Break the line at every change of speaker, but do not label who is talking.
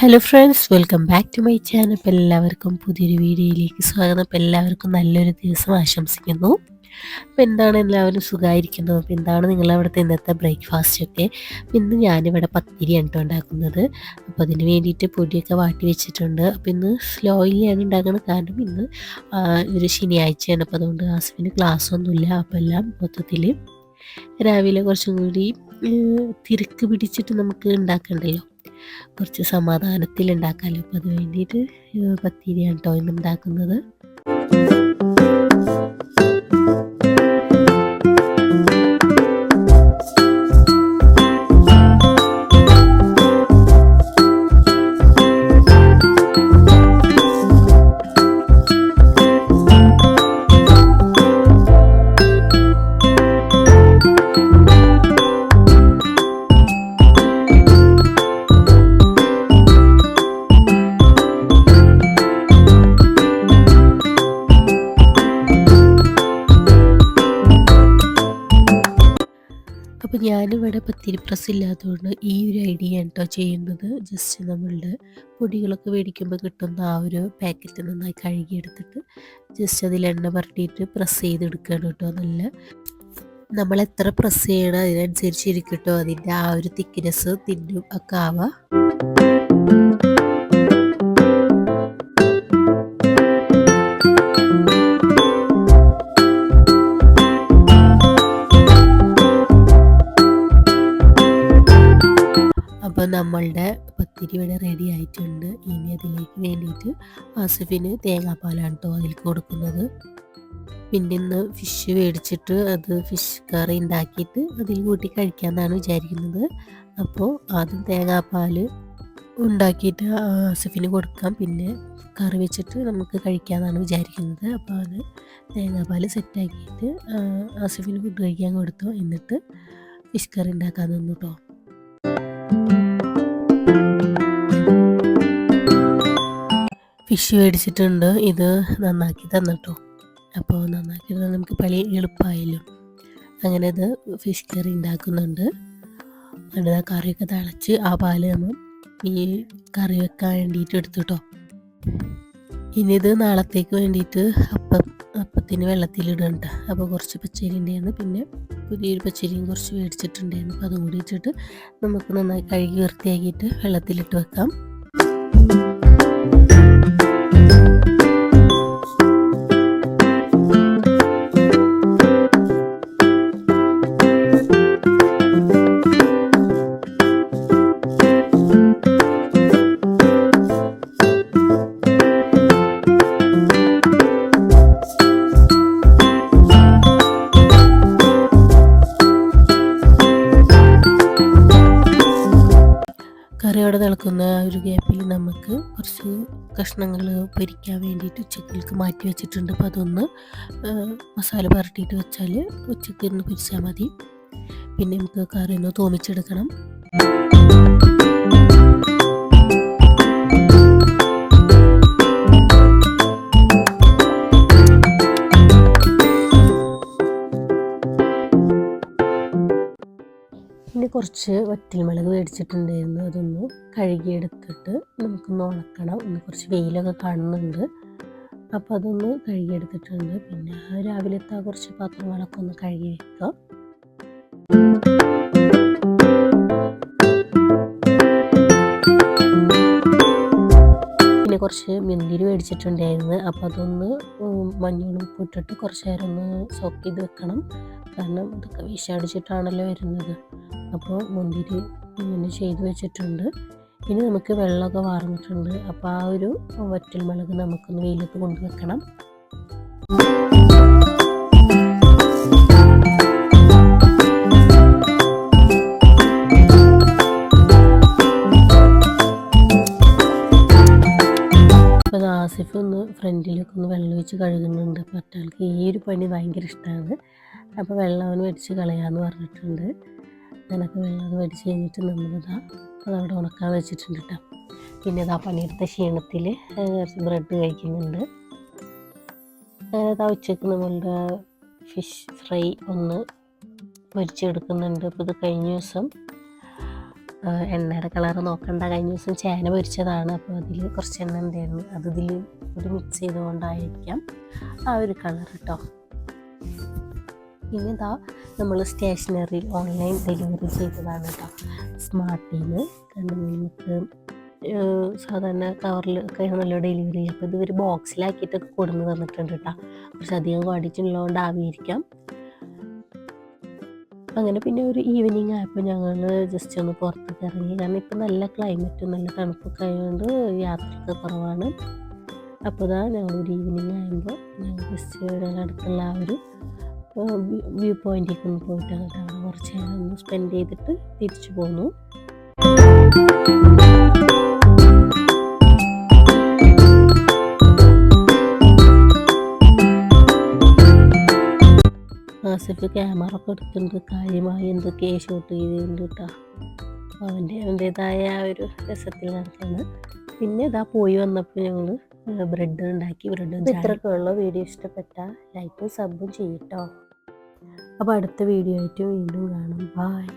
Hello friends welcome back to my channel ഇപ്പം എല്ലാവർക്കും പുതിയൊരു വീഡിയോയിലേക്ക് സ്വാഗതം. ഇപ്പം എല്ലാവർക്കും നല്ലൊരു ദിവസം ആശംസിക്കുന്നു. അപ്പം എന്താണ് എല്ലാവരും സുഖമായിരിക്കുന്നത് അപ്പം എന്താണ് നിങ്ങളവിടുത്തെ ഇന്നത്തെ ബ്രേക്ക്ഫാസ്റ്റ് ഒക്കെ? അപ്പോൾ ഇന്ന് ഞാനിവിടെ പത്തിരിയാണ് കേട്ടോ ഉണ്ടാക്കുന്നത്. അപ്പോൾ അതിന് വേണ്ടിയിട്ട് പൊടിയൊക്കെ വാട്ടി വെച്ചിട്ടുണ്ട്. അപ്പം ഇന്ന് സ്ലോയിലാണ് ഉണ്ടാക്കുന്നത്. കാരണം ഇന്ന് ഒരു ശനിയാഴ്ചയാണ്. അപ്പോൾ അതുകൊണ്ട് ഹസ്ബൻഡ് ക്ലാസ് ഒന്നുമില്ല. അപ്പോൾ എല്ലാം മൊത്തത്തിൽ രാവിലെ കുറച്ചും കൂടി തിരക്ക് പിടിച്ചിട്ട് നമുക്ക് ഉണ്ടാക്കണ്ടല്ലോ കുറച്ച് സമാധാനത്തിൽ ഉണ്ടാക്കാമല്ലോ അപ്പോൾ അത് വേണ്ടിയിട്ട് പത്തിരിയാണ് കേട്ടോ ഇന്ന് ഉണ്ടാക്കുന്നത്. ഞാനിവിടെ പത്തിരി പ്രസ് ഇല്ലാത്തതുകൊണ്ട് ഈ ഒരു ഐഡിയ കേട്ടോ ചെയ്യുന്നത്. ജസ്റ്റ് നമ്മളുടെ പൊടികളൊക്കെ മേടിക്കുമ്പോൾ കിട്ടുന്ന ആ ഒരു പാക്കറ്റ് നന്നായി കഴുകിയെടുത്തിട്ട് ജസ്റ്റ് അതിൽ എണ്ണ പുരട്ടിയിട്ട് പ്രസ് ചെയ്തെടുക്കുകയാണ് കേട്ടോ നല്ല നമ്മൾ എത്ര പ്രസ് ചെയ്യണം അതിനനുസരിച്ചിരിക്കട്ടോ കേട്ടോ അതിന്റെ ആ ഒരു തിക്നെസ് തിന്നും ഒക്കെ ആവാം. അപ്പോൾ നമ്മളുടെ പത്തിരി ഇവിടെ റെഡി ആയിട്ടുണ്ട്. ഇനി അതിലേക്ക് വേണ്ടിയിട്ട് ആസിഫിന് തേങ്ങാപ്പാലാണ് കേട്ടോ അതിലേക്ക് കൊടുക്കുന്നത്. പിന്നെ ഇന്ന് ഫിഷ് മേടിച്ചിട്ട് അത് ഫിഷ് കറി ഉണ്ടാക്കിയിട്ട് അതിൽ കൂട്ടി കഴിക്കാമെന്നാണ് വിചാരിക്കുന്നത്. അപ്പോൾ ആദ്യം തേങ്ങാപ്പാൽ ഉണ്ടാക്കിയിട്ട് ആസിഫിന് കൊടുക്കാം. പിന്നെ കറി വെച്ചിട്ട് നമുക്ക് കഴിക്കാമെന്നാണ് വിചാരിക്കുന്നത്. അപ്പോൾ അത് തേങ്ങാപ്പാൽ സെറ്റാക്കിയിട്ട് ആസിഫിന് ഫുഡ് കഴിക്കാൻ കൊടുത്തു. എന്നിട്ട് ഫിഷ് കറി ഉണ്ടാക്കാൻ നിന്നു കേട്ടോ ഫിഷ് മേടിച്ചിട്ടുണ്ട്. ഇത് നന്നാക്കി തന്നിട്ടോ. അപ്പോൾ നന്നാക്കി തന്നാൽ നമുക്ക് പണി എളുപ്പമായല്ലോ അങ്ങനെ ഇത് ഫിഷ് കറി ഉണ്ടാക്കുന്നുണ്ട്. എന്നിട്ട് ആ കറിയൊക്കെ തിളച്ച് ആ പാൽ നമ്മൾ ഈ കറി വെക്കാൻ വേണ്ടിയിട്ട് എടുത്തുട്ടോ ഇനി ഇത് നാളത്തേക്ക് വേണ്ടിയിട്ട് അപ്പം അപ്പത്തിന് വെള്ളത്തിലിടണ്ട അപ്പോൾ കുറച്ച് പച്ചരി ഉണ്ടായിരുന്നു. പിന്നെ പുതിയൊരു പച്ചരിയും കുറച്ച് മേടിച്ചിട്ടുണ്ടായിരുന്നു. അപ്പോൾ അതും കൂടി ഇട്ടിട്ട് നമുക്ക് നന്നായി കഴുകി വൃത്തിയാക്കിയിട്ട് വെള്ളത്തിലിട്ട് വെക്കാം. കറി അവിടെ ഒരു ഗ്യാപ്പിൽ നമുക്ക് കുറച്ച് കഷ്ണങ്ങൾ പൊരിക്കാൻ വേണ്ടിയിട്ട് ഉച്ചക്കലേക്ക് മാറ്റി വെച്ചിട്ടുണ്ട്. അപ്പോൾ അതൊന്ന് മസാല പുരട്ടിയിട്ട് വെച്ചാൽ ഉച്ചയ്ക്ക് കുരിച്ചാൽ മതി. പിന്നെ നമുക്ക് കറി ഒന്ന് തോമിച്ചെടുക്കണം. പിന്നെ കുറച്ച് വറ്റൽമുളക് മേടിച്ചിട്ടുണ്ടായിരുന്നു. അതൊന്ന് കഴുകിയെടുത്തിട്ട് നമുക്കൊന്ന് ഉണക്കണം. ഒന്ന് കുറച്ച് വെയിലൊക്കെ കാണുന്നുണ്ട്. അപ്പോൾ അതൊന്ന് കഴുകിയെടുത്തിട്ടുണ്ട്. പിന്നെ രാവിലത്തെ കുറച്ച് പാത്രങ്ങളൊക്കെ ഒന്ന് കഴുകി വെക്കാം. കുറച്ച് മുന്തിരി മേടിച്ചിട്ടുണ്ടായിരുന്നു. അപ്പോൾ അതൊന്ന് മഞ്ഞളും ഉപ്പിട്ടിട്ട് കുറച്ച് നേരം ഒന്ന് സോക്ക് ചെയ്ത് വെക്കണം. കാരണം ഇതൊക്കെ വിഷാടിച്ചിട്ടാണല്ലോ വരുന്നത്. അപ്പോൾ മുന്തിരി ഇങ്ങനെ ചെയ്ത് വെച്ചിട്ടുണ്ട്. ഇനി നമുക്ക് വെള്ളമൊക്കെ വാർന്നിട്ടുണ്ട്. അപ്പോൾ ആ ഒരു വറ്റൽമുളക് നമുക്കൊന്ന് വെയിലത്ത് കൊണ്ട് അപ്പോൾ ആസിഫ് ഒന്ന് ഫ്രണ്ടിലൊക്കെ ഒന്ന് വെള്ളം ഒഴിച്ച് കഴുകുന്നുണ്ട്. മറ്റാൾക്ക് ഈ ഒരു പണി ഭയങ്കര ഇഷ്ടമാണ്. അപ്പോൾ വെള്ളം അവന് മേടിച്ച് കളയാമെന്ന് പറഞ്ഞിട്ടുണ്ട്. നിനക്ക് വെള്ളം മേടിച്ച് കഴിഞ്ഞിട്ട് നമ്മളിതാ അതവിടെ ഉണക്കാൻ വെച്ചിട്ടുണ്ട് കേട്ടോ. പിന്നെ ഇതാ പണിയെടുത്ത ക്ഷീണത്തിൽ കുറച്ച് ബ്രെഡ് കഴിക്കുന്നുണ്ട്. അതായത് ഉച്ചയ്ക്ക് നമ്മളുടെ ഫിഷ് ഫ്രൈ ഒന്ന് പൊരിച്ചെടുക്കുന്നുണ്ട്. അപ്പോൾ ഇത് കഴിഞ്ഞ ദിവസം ആ, എണ്ണയുടെ കളർ നോക്കണ്ട. കഴിഞ്ഞ ദിവസം ചേന പൊരിച്ചതാണ്. അപ്പോൾ അതിൽ കുറച്ച് എണ്ണ ഉണ്ടായിരുന്നു. അത് ഇതിൽ ഒരു മിക്സ് ചെയ്തുകൊണ്ടായിരിക്കാം ആ ഒരു കളർ കേട്ടോ പിന്നെ ഇതാ നമ്മൾ സ്റ്റേഷനറി ഓൺലൈൻ ഡെലിവറി ചെയ്തതാണ് കേട്ടോ സ്മാർട്ടിന്ന് കണ്ട്. നമുക്ക് സാധാരണ കവറിൽ നല്ല ഡെലിവറി അപ്പോൾ ഇത് ഒരു ബോക്സിലാക്കിയിട്ടൊക്കെ കൊടുന്ന് തന്നിട്ടുണ്ട് കേട്ടോ കുറച്ച് അധികം ക്വാണ്ടിറ്റി ആവിയിരിക്കാം അങ്ങനെ പിന്നെ ഒരു ഈവനിങ് ആയപ്പോൾ ഞങ്ങൾ ജസ്റ്റ് ഒന്ന് പുറത്തേക്ക് ഇറങ്ങി. കാരണം ഇപ്പം നല്ല ക്ലൈമറ്റും നല്ല തണുപ്പൊക്കെ ആയതുകൊണ്ട് യാത്രയൊക്കെ കുറവാണ്. അപ്പോൾ ഇതാ ഞങ്ങൾ ഒരു ഈവനിങ് ആകുമ്പോൾ ഞങ്ങൾ ജസ്റ്റ് അടുത്തുള്ള ആ ഒരു വ്യൂ പോയിന്റിലേക്ക് ഒന്ന് പോയിട്ട് അങ്ങോട്ട് അവിടെ കുറച്ച് നേരം ഒന്ന് സ്പെൻഡ് ചെയ്തിട്ട് തിരിച്ചു പോന്നു. ആസിഫ് ക്യാമറ ഒക്കെ എടുത്തിട്ടുണ്ട്. കാര്യമായി എന്തൊക്കെ ഷൂട്ട് ചെയ്തിട്ടുണ്ട് കേട്ടോ അവന്റെ അവന്റേതായ ആ ഒരു രസത്തിൽ നടക്കുന്നത് പിന്നെ ഇതാ പോയി വന്നപ്പോൾ ഞങ്ങൾ ബ്രെഡ് ഉണ്ടാക്കി ബ്രെഡ് ഇത്രയൊക്കെ ഉള്ള വീഡിയോ ഇഷ്ടപ്പെട്ട ലൈക്കും സബും ചെയ്യട്ടോ. അപ്പോൾ അടുത്ത വീഡിയോ ആയിട്ട് വീണ്ടും കാണാം. ബായ്